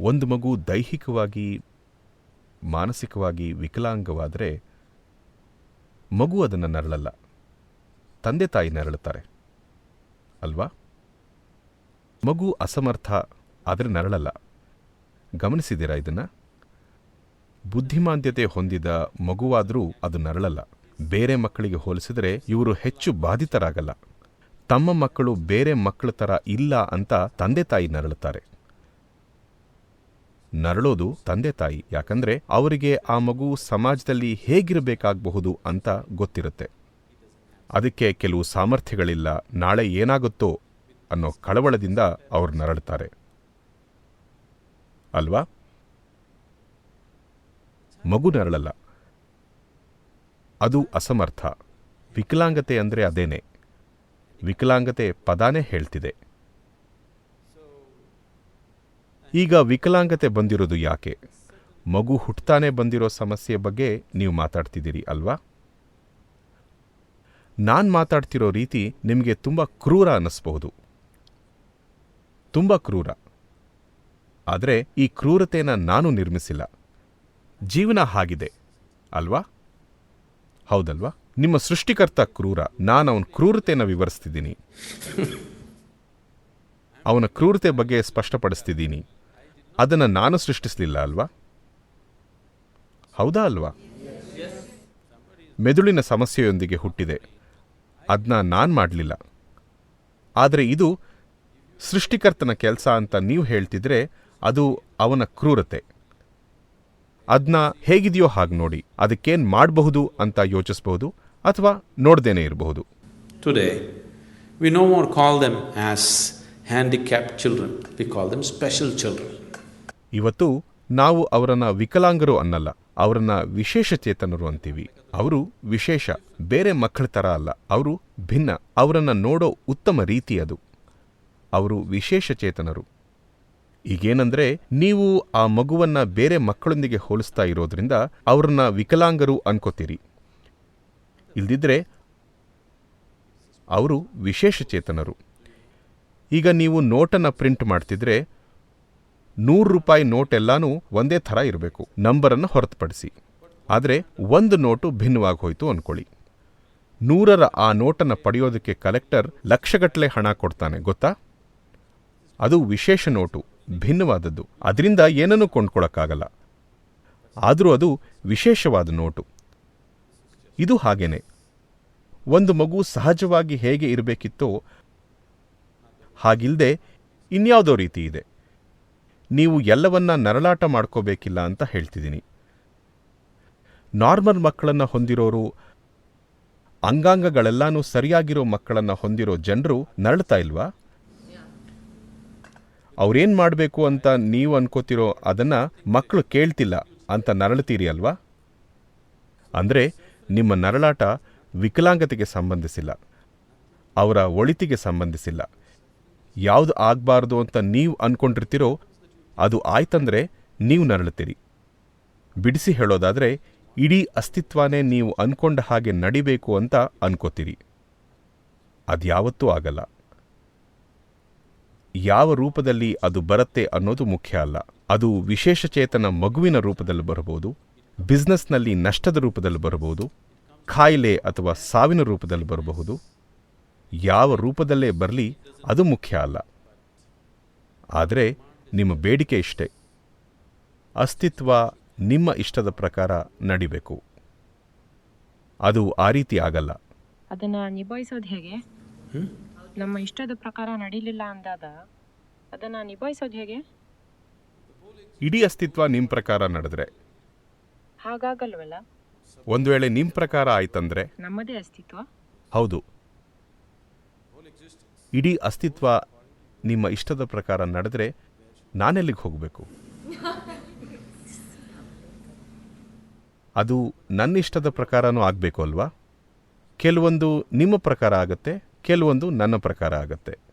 ಒಂದು ಮಗು ದೈಹಿಕವಾಗಿ, ಮಾನಸಿಕವಾಗಿ ವಿಕಲಾಂಗವಾದರೆ ಮಗು ಅದನ್ನು ನರಳಲ್ಲ. ತಂದೆ ತಾಯಿ ನರಳುತ್ತಾರೆ. ಅಲ್ವಾ? ಮಗು ಅಸಮರ್ಥ ಆದರೆ ನರಳಲ್ಲ. ಗಮನಿಸಿದ್ದೀರಾ ಇದನ್ನು? ಬುದ್ಧಿಮಾಂದ್ಯತೆ ಹೊಂದಿದ ಮಗುವಾದರೂ ಅದು ನರಳಲ್ಲ. ಬೇರೆ ಮಕ್ಕಳಿಗೆ ಹೋಲಿಸಿದರೆ ಇವರು ಹೆಚ್ಚು ಬಾಧಿತರಾಗಲ್ಲ. ತಮ್ಮ ಮಕ್ಕಳು ಬೇರೆ ಮಕ್ಕಳ ಥರ ಇಲ್ಲ ಅಂತ ತಂದೆ ತಾಯಿ ನರಳುತ್ತಾರೆ. ನರಳೋದು ತಂದೆ ತಾಯಿ. ಯಾಕಂದ್ರೆ ಅವರಿಗೆ ಆ ಮಗು ಸಮಾಜದಲ್ಲಿ ಹೇಗಿರಬೇಕಾಗಬಹುದು ಅಂತ ಗೊತ್ತಿರುತ್ತೆ. ಅದಕ್ಕೆ ಕೆಲವು ಸಾಮರ್ಥ್ಯಗಳಿಲ್ಲ. ನಾಳೆ ಏನಾಗುತ್ತೋ ಅನ್ನೋ ಕಳವಳದಿಂದ ಅವರು ನರಳುತ್ತಾರೆ ಅಲ್ವಾ? ಮಗು ನರಳಲ್ಲ. ಅದು ಅಸಮರ್ಥ. ವಿಕಲಾಂಗತೆ ಅಂದರೆ ಅದೇನೆ. ವಿಕಲಾಂಗತೆ ಪದಾನೇ ಹೇಳ್ತಿದೆ. ಈಗ ವಿಕಲಾಂಗತೆ ಬಂದಿರೋದು ಯಾಕೆ? ಮಗು ಹುಟ್ಟತಾನೆ ಬಂದಿರೋ ಸಮಸ್ಯೆ ಬಗ್ಗೆ ನೀವು ಮಾತಾಡ್ತಿದ್ದೀರಿ ಅಲ್ವಾ? ನಾನು ಮಾತಾಡ್ತಿರೋ ರೀತಿ ನಿಮಗೆ ತುಂಬ ಕ್ರೂರ ಅನ್ನಿಸ್ಬಹುದು. ತುಂಬ ಕ್ರೂರ. ಆದರೆ ಈ ಕ್ರೂರತೆನ ನಾನು ನಿರ್ಮಿಸಿಲ್ಲ. ಜೀವನ ಹಾಗಿದೆ. ಅಲ್ವಾ? ಹೌದಲ್ವಾ? ನಿಮ್ಮ ಸೃಷ್ಟಿಕರ್ತ ಕ್ರೂರ. ನಾನು ಅವನ ಕ್ರೂರತೆಯನ್ನು ವಿವರಿಸ್ತಿದ್ದೀನಿ. ಅವನ ಕ್ರೂರತೆ ಬಗ್ಗೆ ಸ್ಪಷ್ಟಪಡಿಸ್ತಿದ್ದೀನಿ. ಅದನ್ನು ನಾನು ಸೃಷ್ಟಿಸಲಿಲ್ಲ ಅಲ್ವಾ? ಹೌದಾ ಅಲ್ವಾ? ಮೆದುಳಿನ ಸಮಸ್ಯೆಯೊಂದಿಗೆ ಹುಟ್ಟಿದೆ. ಅದನ್ನ ನಾನು ಮಾಡಲಿಲ್ಲ. ಆದರೆ ಇದು ಸೃಷ್ಟಿಕರ್ತನ ಕೆಲಸ ಅಂತ ನೀವು ಹೇಳ್ತಿದ್ರೆ ಅದು ಅವನ ಕ್ರೂರತೆ. ಅದನ್ನ ಹೇಗಿದೆಯೋ ಹಾಗೆ ನೋಡಿ, ಅದಕ್ಕೇನು ಮಾಡಬಹುದು ಅಂತ ಯೋಚಿಸಬಹುದು ಅಥವಾ ನೋಡ್ದೇನೆ ಇರಬಹುದು? Today we know more call them as handicapped children we call them special children ಇವತ್ತು ನಾವು ಅವರನ್ನ ವಿಕಲಾಂಗರು ಅನ್ನಲ್ಲ, ಅವರನ್ನ ವಿಶೇಷ ಚೇತನರು ಅಂತೀವಿ. ಅವರು ವಿಶೇಷ, ಬೇರೆ ಮಕ್ಕಳ ಥರ ಅಲ್ಲ, ಅವರು ಭಿನ್ನ, ಅವರನ್ನು ನೋಡೋ ಉತ್ತಮ ರೀತಿ ಅದು. ಅವರು ವಿಶೇಷ ಚೇತನರು ಈಗೇನಂದ್ರೆ, ನೀವು ಆ ಮಗುವನ್ನ ಬೇರೆ ಮಕ್ಕಳೊಂದಿಗೆ ಹೋಲಿಸ್ತಾ ಇರೋದ್ರಿಂದ ಅವ್ರನ್ನ ವಿಕಲಾಂಗರು ಅನ್ಕೋತೀರಿ. ಇಲ್ದಿದ್ರೆ, ಅವರು ವಿಶೇಷ ಚೇತನರು ಈಗ ನೀವು ನೋಟನ್ನು ಪ್ರಿಂಟ್ ಮಾಡ್ತಿದ್ರೆ ನೂರು ರೂಪಾಯಿ ನೋಟ್ ಎಲ್ಲಾನು ಒಂದೇ ಥರ ಇರಬೇಕು. ನಂಬರನ್ನು ಹೊರತುಪಡಿಸಿ. ಆದರೆ ಒಂದು ನೋಟು ಭಿನ್ನವಾಗಿ ಹೋಯ್ತು ಅನ್ಕೊಳ್ಳಿ. ನೂರರ ಆ ನೋಟನ್ನು ಪಡೆಯೋದಕ್ಕೆ ಕಲೆಕ್ಟರ್ ಲಕ್ಷಗಟ್ಟಲೆ ಹಣ ಕೊಡ್ತಾನೆ, ಗೊತ್ತಾ? ಅದು ವಿಶೇಷ ನೋಟು, ಭಿನ್ನವಾದದ್ದು. ಅದರಿಂದ ಏನನ್ನೂ ಕೊಂಡ್ಕೊಳ್ಳೋಕ್ಕಾಗಲ್ಲ ಆದರೂ ಅದು ವಿಶೇಷವಾದ ನೋಟು. ಇದು ಹಾಗೇನೆ. ಒಂದು ಮಗು ಸಹಜವಾಗಿ ಹೇಗೆ ಇರಬೇಕಿತ್ತೋ ಹಾಗಿಲ್ಲದೆ ಇನ್ಯಾವುದೋ ರೀತಿ ಇದೆ. ನೀವು ಎಲ್ಲವನ್ನ ನರಳಾಟ ಮಾಡ್ಕೋಬೇಕಿಲ್ಲ ಅಂತ ಹೇಳ್ತಿದ್ದೀನಿ. ನಾರ್ಮಲ್ ಮಕ್ಕಳನ್ನು ಹೊಂದಿರೋರು, ಅಂಗಾಂಗಗಳೆಲ್ಲಾನು ಸರಿಯಾಗಿರೋ ಮಕ್ಕಳನ್ನು ಹೊಂದಿರೋ ಜನರು ನರಳ್ತಾ ಇಲ್ವಾ? ಅವ್ರೇನ್ ಮಾಡಬೇಕು ಅಂತ ನೀವು ಅನ್ಕೋತಿರೋ ಅದನ್ನ ಮಕ್ಕಳು ಕೇಳ್ತಿಲ್ಲ ಅಂತ ನರಳ್ತೀರಿ ಅಲ್ವಾ? ಅಂದ್ರೆ ನಿಮ್ಮ ನರಳಾಟ ವಿಕಲಾಂಗತೆಗೆ ಸಂಬಂಧಿಸಿಲ್ಲ, ಅವರ ಒಳಿತಿಗೆ ಸಂಬಂಧಿಸಿಲ್ಲ. ಯಾವುದು ಆಗಬಾರ್ದು ಅಂತ ನೀವು ಅಂದ್ಕೊಂಡಿರ್ತೀರೋ ಅದು ಆಯ್ತಂದ್ರೆ ನೀವು ನರಳುತ್ತೀರಿ. ಬಿಡಿಸಿ ಹೇಳೋದಾದ್ರೆ, ಇಡೀ ಅಸ್ತಿತ್ವನೇ ನೀವು ಅನ್ಕೊಂಡ ಹಾಗೆ ನಡಿಬೇಕು ಅಂತ ಅನ್ಕೋತೀರಿ. ಅದ್ಯಾವತ್ತೂ ಆಗಲ್ಲ. ಯಾವ ರೂಪದಲ್ಲಿ ಅದು ಬರುತ್ತೆ ಅನ್ನೋದು ಮುಖ್ಯ ಅಲ್ಲ. ಅದು ವಿಶೇಷಚೇತನ ಮಗುವಿನ ರೂಪದಲ್ಲಿ ಬರಬಹುದು, ಬಿಸ್ನೆಸ್ನಲ್ಲಿ ನಷ್ಟದ ರೂಪದಲ್ಲಿ ಬರಬಹುದು, ಖಾಯಿಲೆ ಅಥವಾ ಸಾವಿನ ರೂಪದಲ್ಲಿ ಬರಬಹುದು ಯಾವ ರೂಪದಲ್ಲೇ ಬರಲಿ ಅದು ಮುಖ್ಯ ಅಲ್ಲ. ಆದರೆ ನಿಮ್ಮ ಬೇಡಿಕೆ ಇಷ್ಟೇ. ಅಸ್ತಿತ್ವ ನಿಮ್ಮ ಇಷ್ಟದ ಪ್ರಕಾರ ನಡಿಬೇಕು. ಅದು ಆ ರೀತಿ ಆಗಲ್ಲ. ಅದನ್ನ ನಿಭಾಯಿಸೋದು ಹೇಗೆ? ನಮ್ಮ ಇಷ್ಟದ ಪ್ರಕಾರ ನಡೀಲಿಲ್ಲ ಅಂದಾಗ ಅದನ್ನ ನಿಭಾಯಿಸೋದು ಹೇಗೆ? ಇಡೀ ಅಸ್ತಿತ್ವ ನಿಮ್ಮ ಪ್ರಕಾರ ನಡೆದ್ರೆ. ಹಾಗಾಗಲ್ವಲ್ಲ? ಒಂದು ವೇಳೆ ನಿಮ್ಮ ಪ್ರಕಾರ ಆಯ್ತಂದ್ರೆ? ನಮ್ಮದೇ ಅಸ್ತಿತ್ವ. ಹೌದು. ಇಡೀ ಅಸ್ತಿತ್ವ ನಿಮ್ಮ ಇಷ್ಟದ ಪ್ರಕಾರ ನಡೆದರೆ ನಾನೆಲ್ಲಿಗೆ ಹೋಗಬೇಕು? ಅದು ನನ್ನ ಇಷ್ಟದ ಪ್ರಕಾರನೂ ಆಗಬೇಕು ಅಲ್ವಾ? ಕೆಲವೊಂದು ನಿಮ್ಮ ಪ್ರಕಾರ ಆಗತ್ತೆ, ಕೆಲವೊಂದು ನನ್ನ ಪ್ರಕಾರ ಆಗತ್ತೆ.